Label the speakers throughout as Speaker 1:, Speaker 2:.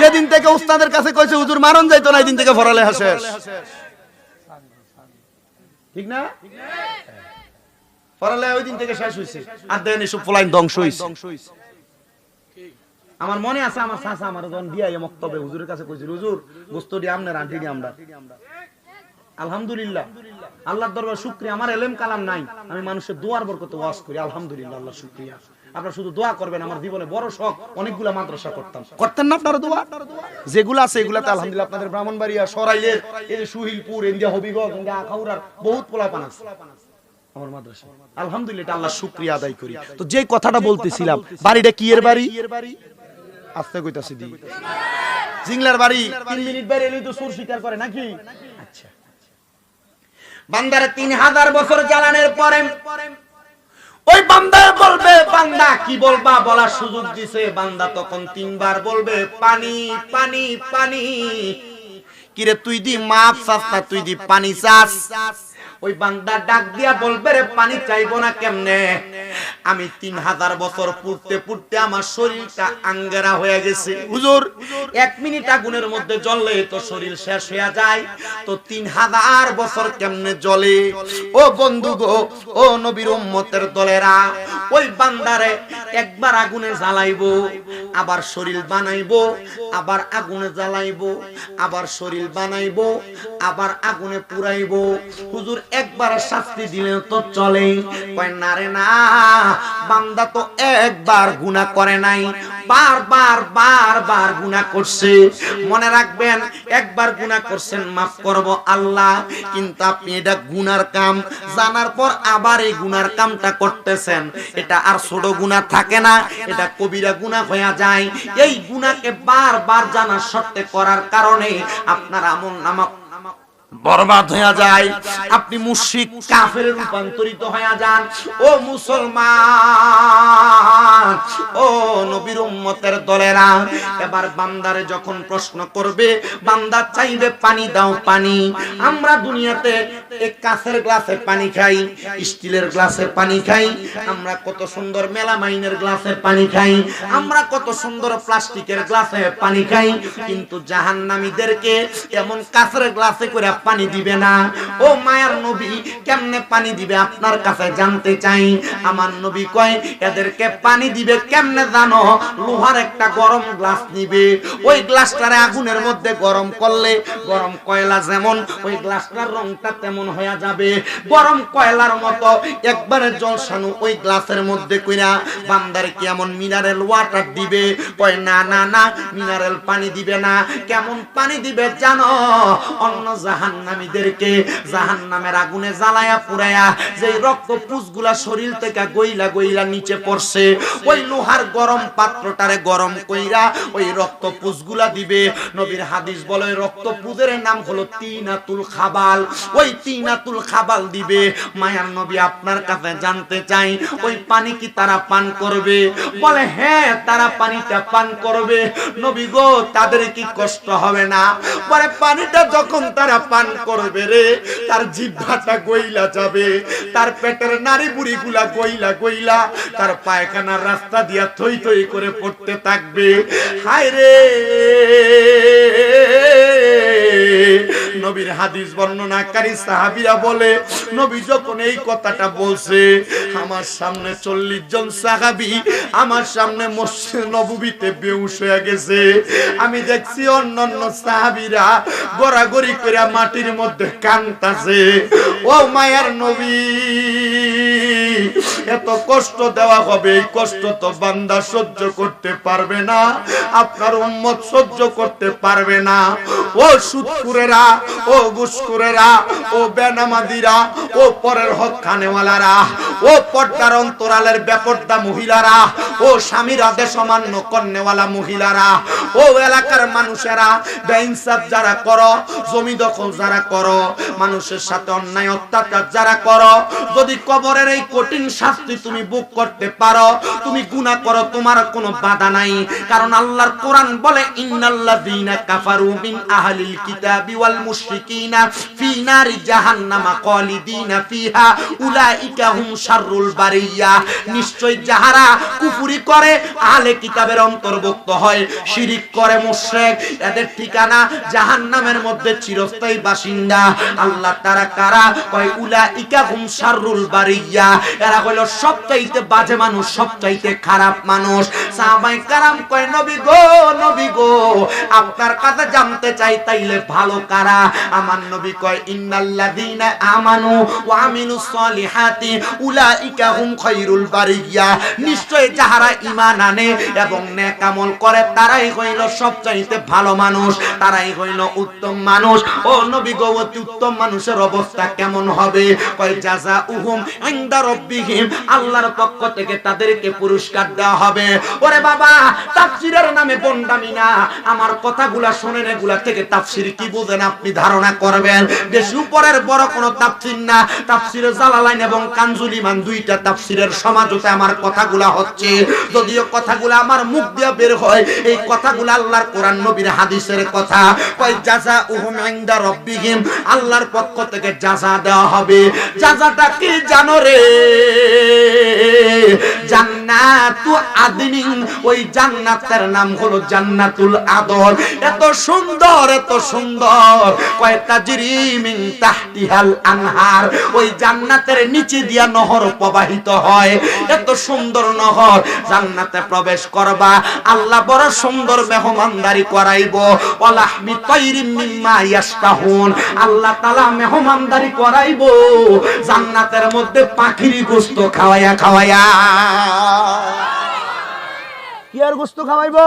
Speaker 1: যেদিন থেকে উস্তাদের কাছে কইছে হুজুর মারণ যাইতো না দিন থেকে পড়ালেখা শেষ ঠিক না? পড়ালেখা ওই দিন থেকে শেষ হইছে। আর দেন এসব ফলাইন ধ্বংস হইছে। আমার মনে আছে আমার চাচা আমার যখন বিয়া মক্তবে হুজুরের কাছে কইছিল হুজুর গোস্ত দিয়ে আন্টি দিয়ে আমরা। আলহামদুলিল্লাহ। আল্লাহর দরবার শুকরিয়া। আমার এলেম কালাম নাই। আমি মানুষের দোয়ার বরকত ওয়াজ করি। আলহামদুলিল্লাহ আল্লাহ শুকরিয়া। আপনারা শুধু দোয়া করবেন আমার জীবনে বড় শখ অনেকগুলা মাদ্রাসা করতাম। করতেন না আপনারা দোয়া? যেগুলো আছে এগুলাতে আলহামদুলিল্লাহ আপনাদের ব্রাহ্মণবাড়িয়া সরাইলের এই যে সুহিলপুর ইন্ডিয়া হবিগঞ্জ ইন্ডিয়া আখাউড়ার বহুত পোলাপান আছে। আমার মাদ্রাসা। আলহামদুলিল্লাহ এটা আল্লাহ শুকরিয়া আদায় করি। তো যে কথাটা বলতেছিলাম বাড়িটা কি এর বাড়ি? আস্তে কইতাছি দি। জিংলার বাড়ি। তিন মিনিট বাইরে এলেই তো সুর স্বীকার করে নাকি? আচ্ছা। বান্দারে তিন হাজার বছর জ্বালানোর পরে ওই বান্দা বলবে, বান্দা, কি বলবা? বলার সুযোগ দিছে। বান্দা তখন তিনবার বলবে, পানি পানি পানি। কিরে, তুই দি মাছ চাস না? তুই দি পানি চাস? ওই বান্দা ডাক দিয়া বলবে, রে, পানি চাইব না কেমনে? আমি তিন হাজার বছর পুড়তে পুড়তে আমার শরীরটা আঙ্গেরা হয়ে গেছে। হুজুর, এক মিনিট আগুনের মধ্যে জ্বললে তো শরীর শেষ হয়ে যায়। তো তিন হাজার বছর কেমনে জ্বলে? ও বন্ধু গো, ও নবীর উম্মতের দলেরা, ওই বান্দারে একবার আগুনে জ্বালাইবো, আবার শরীর বানাইবো, আবার আগুনে জ্বালাইবো, আবার শরীর বানাইবো, আবার আগুনে পুরাইবো। হুজুর একবার শাস্তি দিলে তো চলে কয়, না রে, না, বান্দা তো একবার গুনাহ করে নাই, বারবার বারবার গুনাহ করছে। মনে রাখবেন, একবার গুনাহ করছেন, মাফ করব আল্লাহ, কিন্তু আপনি এটা গুনার কাম, জানার পর আবার এই গুনার কামটা করতেছেন। এটা আর ছোট গুনাহ থাকে না, এটা কবিরা গুনাহ হয়ে যায়। এই গুনাহকে বারবার জানার সত্ত্বে করার কারণে আপনার আমল নামা বরবাদ হয়ে যায়। আপনি মুশরিক, কাফের রূপান্তরিত হয়ে যান। ও মুসলমান, ও নবীর উম্মতের দলেরা, এবার বান্দারে যখন প্রশ্ন করবে, বান্দা চাইবে পানি দাও পানি। আমরা দুনিয়াতে এক কাঁচের গ্লাসে পানি খাই, স্টিলের গ্লাসে পানি খাই, আমরা কত সুন্দর মেলামাইনের গ্লাসে পানি খাই, আমরা কত সুন্দর প্লাস্টিকের গ্লাসে পানি খাই, কিন্তু জাহান্নামীদেরকে এমন কাঁচের গ্লাসে করে পানি দিবে না। ও মায়ার নবী, কেমনে পানি দিবে আপনার কাছে জানতে চাই। আমার নবী কয়, এদেরকে পানি দিবে কেমনে জানো? লোহার একটা গরম গ্লাস নিবে। ওই গ্লাসটারে আগুনের মধ্যে গরম করলে, গরম কয়লা যেমন, ওই গ্লাসটার রংটা তেমন হয়ে যাবে। গরম কয়লার মতো একবারে জলসানু ওই গ্লাসের মধ্যে কইরা বান্দারে কি এমন মিনারেল ওয়াটার দিবে। কয়, না না না, মিনারেল পানি দিবে না। কেমন পানি দিবে জানো? অন্য জাহান্নামীদেরকে, জাহান্নামের আগুনে জ্বালায়া পুরায়া যে রক্ত পুষগুলা শরীর থেকে গইলা গইলা নিচে পড়ছে, ওই লোহার গরম পাত্রটারে গরম কইরা ওই রক্ত পুষগুলা দিবে। নবীর হাদিস বলে রক্ত পুজের নাম হলো তিনাতুল খাবাল। ওই তিনাতুল খাবাল দিবে। মায়ার নবী আপনার কাছে জানতে চাই, ওই পানি কি তারা পান করবে? বলে হ্যাঁ তারা পানিটা পান করবে। নবী গো, তাদের কি কষ্ট হবে না? বলে, পানিটা যখন তারা পান করবে রে? তার জিভাটা গইলা যাবে। তার পেটের নারী বুড়ি গুলা গইলা গইলা তার পায়খানার রাস্তা দিয়া থই থই করে পড়তে থাকবে। হায় রে! নবীর হাদিস বর্ণনাকারী সাহাবীরা বলে, নবী যখন এই কথাটা বলছে, আমার সামনে চল্লিশ জন সাহাবি আমার সামনে মসজিদ নববীতে বেউস হয়ে গেছে। আমি দেখছি অন্যান্য সাহাবিরা গড়াগড়ি করে মাটির মধ্যে কান্তাছে ও মায়ার নবী! এত কষ্ট দেওয়া হবে, এই কষ্ট তো বান্দা সহ্য করতে পারবে না, আপনার উম্মত সহ্য করতে পারবে না। ও সুদপুরেরা ও গুসকুরেরা ও বেনামাদিরা ও পরের হক খানেওয়ালারা ও পর্দার অন্তরালের বেপর্দা মহিলারা, ও স্বামীর আদেশ অমান্য কন্যাওয়ালা মহিলারা, ও এলাকার মানুষেরা, বেইনসাফ যারা করো, জমি দখল যারা করো, মানুষের সাথে অন্যায় অত্যাচার যারা করো, যদি কবরের এই কঠিন শাস্তি তুমি বুক করতে পারো, তুমি গুনাহ করো, তোমার কোনো বাধা নাই। কারণ আল্লাহর কোরআন বলে, ইন্নাল্লাযীনা কাফারু মিন আহলিল কিতাবি ওয়াল মুশরিকিনা ফি নারি জাহান্নামা খালিদিনা ফিহা উলাইকা হুম শাররুল বারিয়া। নিশ্চয় যাহারা কুফরি করে, আহলে কিতাবের অন্তর্ভুক্ত হয়, শিরিক করে মুশরিক। এদের ঠিকানা জাহান্নামের মধ্যে চিরস্থায়ী বাসিন্দা। আল্লাহ তারা কারা? কয়, উলাইকা হুম শাররুল বারিয়া। এরা হলো সবচাইতে বাজে মানুষ, সবচাইতে খারাপ মানুষ। সাহাবাই কারাম কয়, নবী গো নবী গো, আপনার কাছে জানতে চাই, তাইলে ভালো কারা? আমার নবী কয়, ইন্নাল্লাযীনা আমানু ওয়া আমিলুস সলিহাতি উলাইকা হুম বারিয়া নিশ্চয় ঈমান আনে এবং নেক আমল করে, তারাই হইল সবচাইতে ভালো মানুষ, তারাই হইল উত্তম মানুষ। ও নবী গো উত্তম মানুষের অবস্থা কেমন হবে? কয় উহুম ইনদা রাব্বিহিম আল্লাহর পক্ষ থেকে তাদেরকে পুরস্কার দেওয়া হবে। ওরে বাবা, তাফসীরের নামে বন্ডামি না। আমার কথাগুলা শুনেন, এগুলা থেকে তাফসীর কি বুঝেন আপনি? ধারণা করবেন। বেশি উপরের বড় কোনো তাফসীর না। তাফসীরে জালালাইন এবং কানজুল ইমান দুইটা তাফসীরের সমাজতে আমার কথাগুলা হচ্ছে। যদিও কথাগুলা আমার মুখ দিয়ে বের হয়, এই কথাগুলা আল্লাহর কোরআন, নবীর হাদিসের কথা। কয় জাযা উহুম ইনদা রাব্বিহিম আল্লাহর পক্ষ থেকে জাযা দেওয়া হবে। জাযাটা কি জানো রে? জান্নাতু আদনিন, ওই জান্নাতের নাম হলো জান্নাতুল আদর এত সুন্দর এত সুন্দর। কয়, তাজরি মিন তাহতিহাল আনহার ওই জান্নাতের নিচে দিয়া নহর প্রবাহিত হয়। এত সুন্দর নহর জান্নাতে প্রবেশ করবা। আল্লাহ বড় সুন্দর মেহমানদারি করাইব। ওয়ালাহমি তাইরিম মিম্মা ইয়াশতাহুন। আল্লাহ তাআলা মেহমানদারি করাইব। জান্নাতের মধ্যে পাখির গোশত খাওয়ায়া খাওয়ায়া।
Speaker 2: কি আর গোস্ত খাওয়াইবো?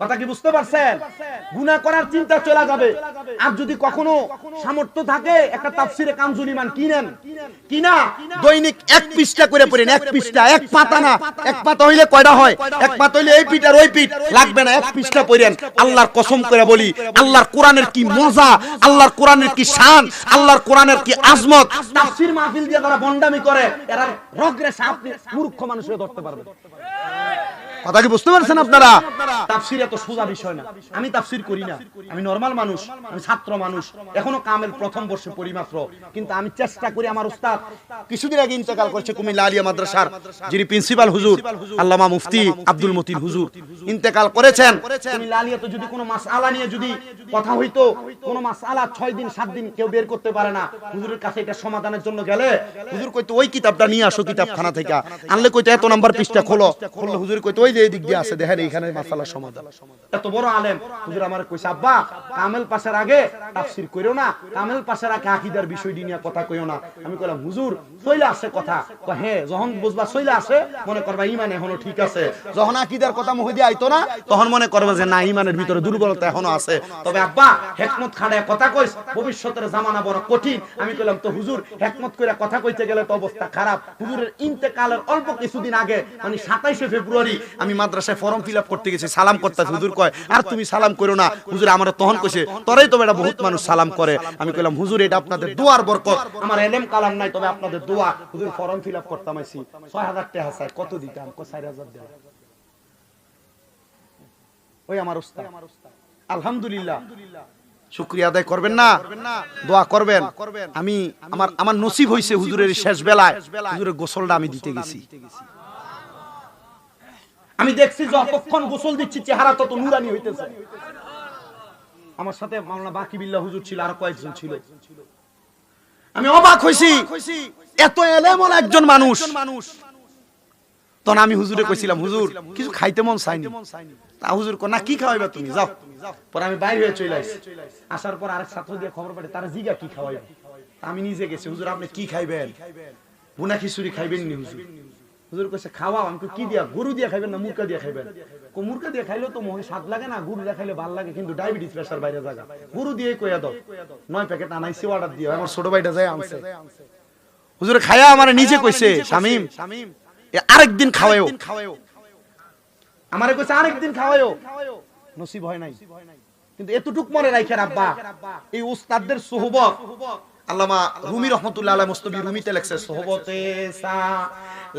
Speaker 1: কথা কি বুঝতে পারছেন? গুনাহ করার চিন্তা চলে যাবে। আর যদি কখনো সামর্থ্য থাকে, একটা তাফসিরে কামজুল ইমান কিনেন কিনা দৈনিক এক পৃষ্ঠা করে পড়েন, এক পৃষ্ঠা, এক পাতা না। এক পাতা হইলে কয়টা হয়? এক পাতা হইলে এই পিঠ আর ওই পিঠ। লাগবে না, এক পৃষ্ঠা পড়েন। আল্লাহর কসম করে বলি, আল্লাহর কোরআনের কি মজা, আল্লাহর কোরআনের কি শান, আল্লাহর কোরআনের কি আজমত? তাফসির মাহফিল দিয়ে যারা বন্ডামি করে, এরা রগরে সাপ মূর্খ মানুষ হয়ে ধরতে পারবে। কথা কি বুঝতে পারছেন আপনারা? তাফসির এত সোজা বিষয় না। আমি তাফসির করি না। আমি নরমাল মানুষ, আমি ছাত্র মানুষ, এখনও কামেল প্রথম বর্ষে পড়ি মাত্র। কিন্তু আমি চেষ্টা করি আমার উস্তাদ। কিছুদিন আগে ইন্তেকাল করেছে কুমিল্লা আলিয়া মাদ্রাসার, যিনি প্রিন্সিপাল হুজুর, আল্লামা মুফতি আব্দুল মতিন হুজুর। ইন্তেকাল করেছেন। কুমিল্লা আলিয়া তো যদি কোনো মাসআলা নিয়ে যদি কথা হইতো, কোনো মাসআলা ছয় দিন, সাত দিন কেউ বের করতে পারে না। হুজুরের কাছে এটা সমাধানের জন্য গেলে হুজুর কইতো, ওই কিতাবটা নিয়ে আসো কিতাবখানা থেকে। আনলে কইতো এত নাম্বার পৃষ্ঠা খোলো। খুললে হুজুর কইতো আমি কইলাম, হুজুর সইলা আছে কথা। হ্যাঁ যখন বুঝবা সইলা আছে মনে করবা ইমান এখনও ঠিক আছে। যখন আকীদার কথা মুখ দিয়ে আইতো না, তখন মনে করবা যে, না ইমানের ভিতরে দুর্বলতা এখনও আছে। তবে, আব্বা, হেকমত খাড়ায় কথা কইস, ভবিষ্যতের জামানা বড় কঠিন। আমি কইলাম, তো হুজুর, হেকমত কইরা কথা কইতে গেলে তো অবস্থা খারাপ। হুজুরের ইন্তেকালের অল্প কিছুদিন আগে মানে সাতাইশে ফেব্রুয়ারি আমি মাদ্রাসায় ফর্ম ফিল করতে গেছি, সালাম করতে হুজুর কয়, আর তুমি সালাম করো না? হুজুর আমার তখন কইছে, তোরাই তো বেটা বহুত মানুষ সালাম করে। আমি কইলাম, হুজুর, এটা আপনাদের দোয়ার বরকত। আমার এলেম কালাম নাই, তবে আপনাদের দোয়া। হুজুর, ফর্ম ফিল আপ করতাম আইছি। ছয় হাজার টাকা চাই, কত দিতাম? কো চার হাজার দেওয়া ওই আমার উস্তাদ। আলহামদুলিল্লাহ। শুক্রিয়া আদায় করবেন না? দোয়া করবেন। আমি, আমার আমার নসিব হইছে হুজুরের শেষ বেলায়। হুজুরের গোসলটা আমি দিতে গেছি। আমি দেখছি যতক্ষণ গোসল দিচ্ছি, চেহারা তত নুরানি হইতেছে। আমার সাথে মাওলানা বাকি বিল্লাহ হুজুর ছিল, আর কয়েকজন ছিল। আমি অবাক হইছি, এত এলেমন একজন মানুষ। তখন আমি হুজুরে কইছিলাম, হুজুর, কিছু খাইতে মন চাইনি তা হুজুর কো না, কি খাওয়াইবা তুমি? যাও। পরে আমি বাইরে হয়ে চলে আসি আসার পর আরেক ছাত্র দিয়ে খবর পাঠে তারা জিগা কি খাওয়াইবে? আমি নিজে গেছি, হুজুর, আপনি কি খাইবেন? বুনা খিচুড়ি খাইবেন নি, হুজুর? হুজুর কইছে, খাওয়াও, আমি কি দিয়া, গরু দিয়া খাইবেন না মুরকা দিয়া খাইবেন? কো মুরকা দিয়ে খাইলেও তো স্বাদ লাগে না, গরু খাইলে লাগে, কিন্তু ডায়াবেটিস প্রেসার বাইরে জায়গা গরু দিয়ে কইয়া দাও, নয় প্যাকেট আনাইছি অর্ডার দিও আমার ছোট ভাইটা যায় আনছে। হুজুরে খায়া নিজে কইছে, শামিম আরেকদিন খাওয়ায়ও। আমারে কইছে, আরেকদিন খাওয়ায়ও। নসিব হয় নাই। কিন্তু এতটুক মনে রাখেন আব্বা, এই উস্তাদদের সোহবত আল্লামা রুমি রহমতুল্লাহ আলাইহি মুস্তবি রুমিতে লেখছে সোহবতে সা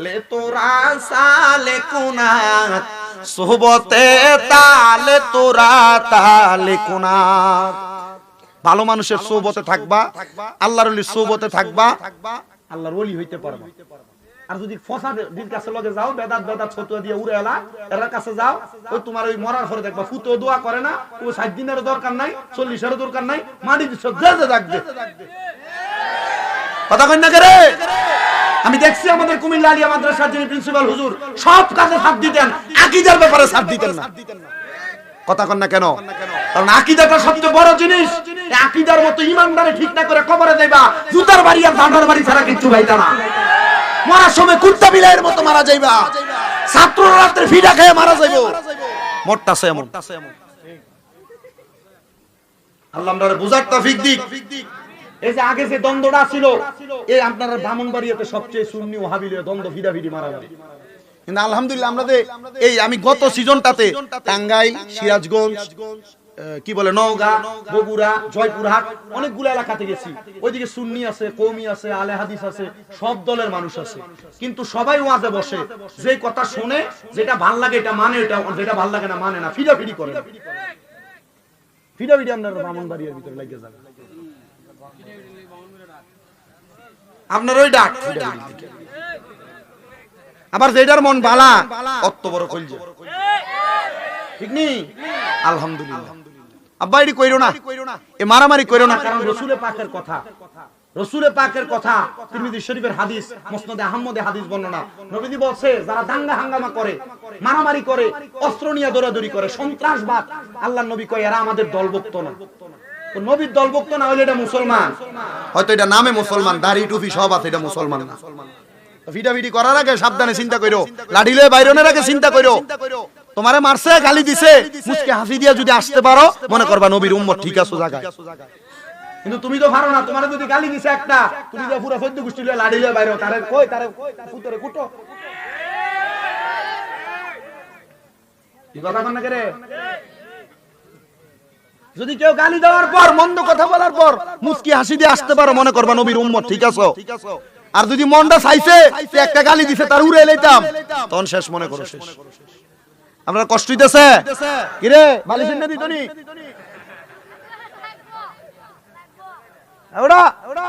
Speaker 1: লে তোরা সালে কুনাত, সোহবতে তালে তোরা তালে কুনাত। ভালো মানুষের সোহবতে থাকবা, আল্লাহর ওলির সোহবতে থাকবা, আল্লাহর ওলি হইতে পারবা। আর যদি ফসা দিন কাছে লগে যাও, বেদাত বেদাত ছতুয়া দিয়ে উড়ে এলা এর কাছে যাও ওই তোমার ওই মরার পরে দেখবা ফুতো দোয়া করে না, ও ষাট দিনের দরকার নাই চল্লিশের দরকার নাই মাটি দিচ্ছ যে যে কথা কই না কে রে? আমি দেখছি আমাদের কুমিল্লা আলিয়া মাদ্রাসার যিনি প্রিন্সিপাল হুজুর, সব কাজে সাথ দিতেন, আকীদার ব্যাপারে সাথ দিতেন না। কথা কন না কেন? কারণ আকীদাটা সবচেয়ে বড় জিনিস আকীদার মতো ইমানদারে ঠিক না করে কবরে দেবা জুতার বাড়ি আর দাঁড়ার বাড়ি ছাড়া কিচ্ছু ভাইতা না। মরার সময় কুত্তা বিলাইয়ের মতো মারা যাইবা। ছাত্র রাত্রে ফিডা খেয়ে মারা যাইব। মোটটাছে এমন আল্লাহ আমরা বুঝার তৌফিক দিক। এই যে আগে যে দ্বন্দ্বটা ছিল, এই আপনার ব্রাহ্মণবাড়িয়াতে সবচেয়ে সুন্নি ওহাবিলীয় দ্বন্দ্ব ভিড়াভিড়ি মারামারি। কিন্তু আলহামদুলিল্লাহ আমরা এই আমি গত সিজনটাতে টাঙ্গাইল, সিরাজগঞ্জ কি বলে, নওগাঁ, বগুড়া, জয়পুরহাট অনেকগুলো এলাকাতে গেছি। ওইদিকে সুন্নি আছে কৌমি আছে, আলে হাদিস আছে, সব দলের মানুষ আছে। কিন্তু সবাই ওয়াজে বসে যে কথা শুনে যেটা ভালো লাগে এটা মানে এটা যেটা ভালো লাগে না মানে না ফিডাফিডি করে। ফিডাফিডি আপনার ব্রাহ্মণবাড়িয়ার ভিতরে লাগে যাবে। আপনার ওই ডাক। আবার যেটার মন বালা, অত বড় কইল ঠিক আলহামদুলিল্লাহ। আব্বা, এটি কইরো না। এ মারামারি কইরো না। কারণ রসুলে পাকের কথা। রসুলে পাকের কথা তিরমিজি শরীফের হাদিস, মুসনাদে আহমদে হাদিস বর্ণনা। নবীজি বলছে, যারা দাঙ্গা হাঙ্গামা করে, মারামারি করে, অস্ত্র নিয়ে দৌড়াদৌড়ি করে, সন্ত্রাসবাদ আল্লাহ নবী কয়, এরা আমাদের দলভুক্ত না। নবীর দলভুক্ত না হইলে এটা মুসলমান। হয়তো এটা নামে মুসলমান দাড়ি টুপি সব আছে এটা মুসলমান না। ভিডাভিডি করার আগে সাবধানে চিন্তা করো লাঠি লয়ে বাইরনের আগে চিন্তা করো তোমারে মারছে গালি দিছে মুসকে হাসি দিয়া যদি আসতে পারো মনে করবা নবীর উম্মত ঠিক আছে জায়গায়। কিন্তু তুমি তো পারো না তোমার যদি গালি দিছে একটা তুমি তো পুরো সদ্য গোষ্ঠী লয়ে লাঠি লয়ে বাইরো তারে কই তারে কুতরে কুটো। কি কথা কন না কে রে? যদি কেউ গালি দেওয়ার পর মন্দ কথা বলার পর মুস্কি হাসি দিয়ে আসতে পারো মনে করবা নবীর উম্মত ঠিক আছে? আর যদি মনটা চাইছে একটা গালি দিছে তার উড়ে এলাইতাম তখন শেষ মনে করো শেষ। আমরা কষ্ট হইতেছে? কিরে বালিশের না দিতনি ওটা ওটা